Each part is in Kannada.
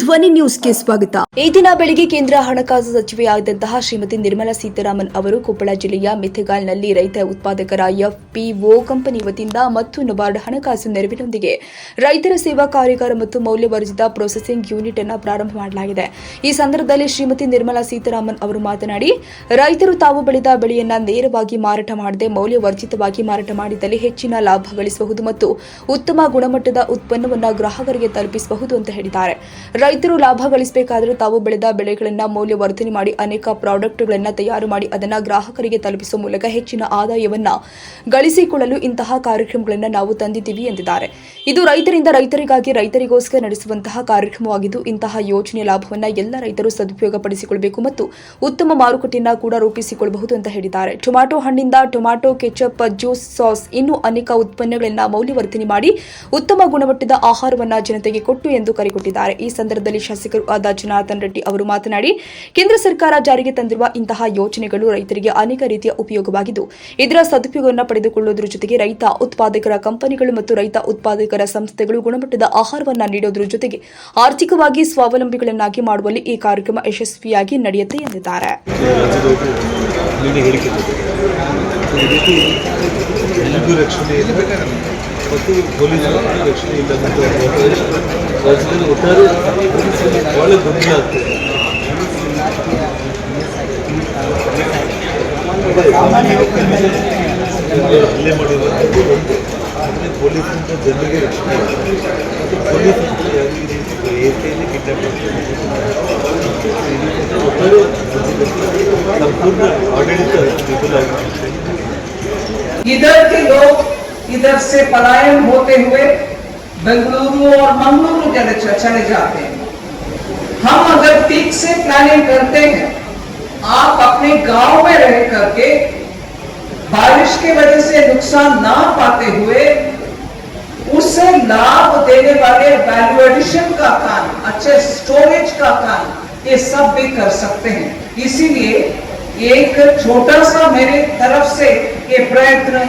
ಧ್ವನಿ ನ್ಯೂಸ್ಗೆ ಸ್ವಾಗತ. ಈ ದಿನ ಬೆಳಿಗ್ಗೆ ಕೇಂದ್ರ ಹಣಕಾಸು ಸಚಿವೆಯಾದಂತಹ ಶ್ರೀಮತಿ ನಿರ್ಮಲಾ ಸೀತಾರಾಮನ್ ಅವರು ಕೊಪ್ಪಳ ಜಿಲ್ಲೆಯ ಮೆಥೆಗಾಲ್ನಲ್ಲಿ ರೈತ ಉತ್ಪಾದಕರ ಎಫ್ಪಿಒ ಕಂಪನಿ ವತಿಯಿಂದ ಮತ್ತು ನಬಾರ್ಡ್ ಹಣಕಾಸು ನೆರವಿನೊಂದಿಗೆ ರೈತರ ಸೇವಾ ಕಾರ್ಯಗಾರ ಮತ್ತು ಮೌಲ್ಯವರ್ಜಿತ ಪ್ರೊಸೆಸಿಂಗ್ ಯೂನಿಟ್ ಅನ್ನು ಪ್ರಾರಂಭ ಮಾಡಲಾಗಿದೆ. ಈ ಸಂದರ್ಭದಲ್ಲಿ ಶ್ರೀಮತಿ ನಿರ್ಮಲಾ ಸೀತಾರಾಮನ್ ಅವರು ಮಾತನಾಡಿ, ರೈತರು ತಾವು ಬೆಳೆದ ಬೆಳೆಯನ್ನ ನೇರವಾಗಿ ಮಾರಾಟ ಮಾಡದೆ ಮೌಲ್ಯವರ್ಧಿತವಾಗಿ ಮಾರಾಟ ಮಾಡಿದಲ್ಲಿ ಹೆಚ್ಚಿನ ಲಾಭ ಗಳಿಸಬಹುದು ಮತ್ತು ಉತ್ತಮ ಗುಣಮಟ್ಟದ ಉತ್ಪನ್ನವನ್ನು ಗ್ರಾಹಕರಿಗೆ ತಲುಪಿಸಬಹುದು ಅಂತ ಹೇಳಿದ್ದಾರೆ. ರೈತರು ಲಾಭ ಗಳಿಸಬೇಕಾದರೂ ತಾವು ಬೆಳೆದ ಬೆಳೆಗಳನ್ನು ಮೌಲ್ಯವರ್ಧನೆ ಮಾಡಿ ಅನೇಕ ಪ್ರಾಡಕ್ಟ್ಗಳನ್ನು ತಯಾರು ಮಾಡಿ ಅದನ್ನ ಗ್ರಾಹಕರಿಗೆ ತಲುಪಿಸುವ ಮೂಲಕ ಹೆಚ್ಚಿನ ಆದಾಯವನ್ನ ಗಳಿಸಿಕೊಳ್ಳಲು ಇಂತಹ ಕಾರ್ಯಕ್ರಮಗಳನ್ನು ನಾವು ತಂದಿದ್ದೀವಿ ಎಂದಿದ್ದಾರೆ. ಇದು ರೈತರಿಂದ ರೈತರಿಗಾಗಿ ರೈತರಿಗೋಸ್ಕರ ನಡೆಸುವಂತಹ ಕಾರ್ಯಕ್ರಮವಾಗಿದ್ದು, ಇಂತಹ ಯೋಜನೆಯ ಲಾಭವನ್ನ ಎಲ್ಲ ರೈತರು ಸದುಪಯೋಗಪಡಿಸಿಕೊಳ್ಳಬೇಕು ಮತ್ತು ಉತ್ತಮ ಮಾರುಕಟ್ಟೆಯನ್ನು ಕೂಡ ರೂಪಿಸಿಕೊಳ್ಳಬಹುದು ಅಂತ ಹೇಳಿದ್ದಾರೆ. ಟೊಮ್ಯಾಟೊ ಹಣ್ಣಿಂದ ಟೊಮ್ಯಾಟೊ ಕೆಚಪ್, ಜ್ಯೂಸ್, ಸಾಸ್ ಇನ್ನೂ ಅನೇಕ ಉತ್ಪನ್ನಗಳನ್ನ ಮೌಲ್ಯವರ್ಧನೆ ಮಾಡಿ ಉತ್ತಮ ಗುಣಮಟ್ಟದ ಆಹಾರವನ್ನ ಜನತೆಗೆ ಕೊಟ್ಟು ಎಂದು ಕರೆಕೊಟ್ಟಿದ್ದಾರೆ ಈ ಸಂದರ್ಭದಲ್ಲಿ ಶಾಸಕರು ಆದ ಜನಾರ್ದನ್ ರೆಡ್ಡಿ ಅವರು ಮಾತನಾಡಿ, ಕೇಂದ್ರ ಸರ್ಕಾರ ಜಾರಿಗೆ ತಂದಿರುವ ಇಂತಹ ಯೋಜನೆಗಳು ರೈತರಿಗೆ ಅನೇಕ ರೀತಿಯ ಉಪಯೋಗವಾಗಿದ್ದು, ಇದರ ಸದುಪಯೋಗವನ್ನು ಪಡೆದುಕೊಳ್ಳುವುದರ ಜೊತೆಗೆ ರೈತ ಉತ್ಪಾದಕರ ಕಂಪನಿಗಳು ಮತ್ತು ರೈತ ಉತ್ಪಾದಕರ ಸಂಸ್ಥೆಗಳು ಗುಣಮಟ್ಟದ ಆಹಾರವನ್ನು ನೀಡುವುದರ ಜೊತೆಗೆ ಆರ್ಥಿಕವಾಗಿ ಸ್ವಾವಲಂಬಿಗಳನ್ನಾಗಿ ಮಾಡುವಲ್ಲಿ ಈ ಕಾರ್ಯಕ್ರಮ ಯಶಸ್ವಿಯಾಗಿ ನಡೆಯುತ್ತೆ ಎಂದಿದ್ದಾರೆ. ರಾಜ್ಯದವರು ನಿನ್ನೆ ಹೇಳಿಕೆ ಕೊಟ್ಟಿದ್ದಾರೆ ಸೊ ಈ ರೀತಿ ಎಲ್ಲಿಗೂ ರಕ್ಷಣೆ ಇಲ್ಲ ಮತ್ತು ಪೊಲೀಸರು ರಕ್ಷಣೆ ಇಲ್ಲ ಮತ್ತು ರಾಜ್ಯದಲ್ಲಿ ಒಟ್ಟಾರೆ ಭಾಳ ಗೊಂದಲ ಆಗ್ತದೆ ಜನರು ಹಲ್ಲೆ ಮಾಡಿರುವಂಥದ್ದು ಒಂದು ಆದರೆ ಪೊಲೀಸರಿಂದ ಜನರಿಗೆ ರಕ್ಷಣೆ ಇಲ್ಲ ಮತ್ತು ಪೊಲೀಸರು ಯಾವುದೇ ರೀತಿ ಏರಿಕೆಯಲ್ಲಿ ಕಿಡ್ನಾಪ್ ಒಟ್ಟಾರೆ ರಾಜ್ಯದಲ್ಲಿ ಸಂಪೂರ್ಣ ಆಡಳಿತ ವಿಫಲ ಆಗಿದೆ इधर के लोग इधर से पलायन होते हुए बेंगलुरु और मंगलुरु चले चले जाते हैं। हम अगर ठीक से प्लानिंग करते हैं, आप अपने गाँव में रह करके बारिश के वजह से नुकसान ना पाते हुए उसे लाभ देने वाले वैल्यू एडिशन का काम, अच्छे स्टोरेज का काम, ये सब भी कर सकते हैं। इसीलिए एक छोटा सा मेरे तरफ़ से ये प्रयत्न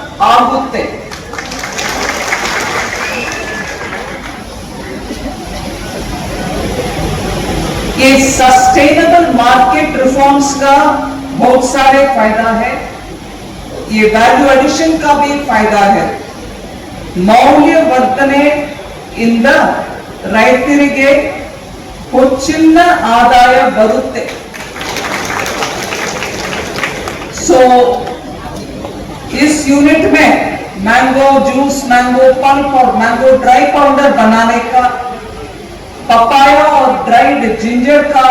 ಆಗುತ್ತೆ ये सस्टेनेबल मार्केट रिफॉर्म्स का बहुत सारे फायदा है ये वैल्यू एडिशन का भी फायदा है ಮೌಲ್ಯವರ್ಧನೆ ಇಂದ ರೈತರಿಗೆ ಹೆಚ್ಚಿನ ಆದಾಯ ಬರುತ್ತೆ सो इस यूनिट में मैंगो जूस मैंगो पल्प और मैंगो ड्राई पाउडर बनाने का पपाया और ड्राइड जिंजर का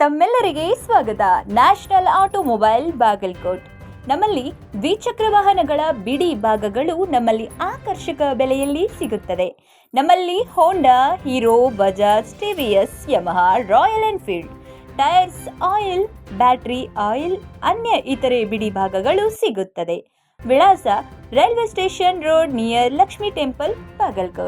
ತಮ್ಮೆಲ್ಲರಿಗೆ ಸ್ವಾಗತ ನ್ಯಾಷನಲ್ ಆಟೋಮೊಬೈಲ್ ಬಾಗಲ್ಕೋಟ್ ನಮ್ಮಲ್ಲಿ ದ್ವಿಚಕ್ರ ವಾಹನಗಳ ಬಿಡಿ ಭಾಗಗಳು ನಮ್ಮಲ್ಲಿ ಆಕರ್ಷಕ ಬೆಲೆಯಲ್ಲಿ ಸಿಗುತ್ತದೆ ನಮ್ಮಲ್ಲಿ Honda Hero Bajaj TVS Yamaha Royal Enfield tyres oil battery oil ಅನ್ಯ ಇತರೆ ಬಿಡಿ ಭಾಗಗಳು ಸಿಗುತ್ತದೆ विळासा railway station road near Lakshmi temple Bagalkot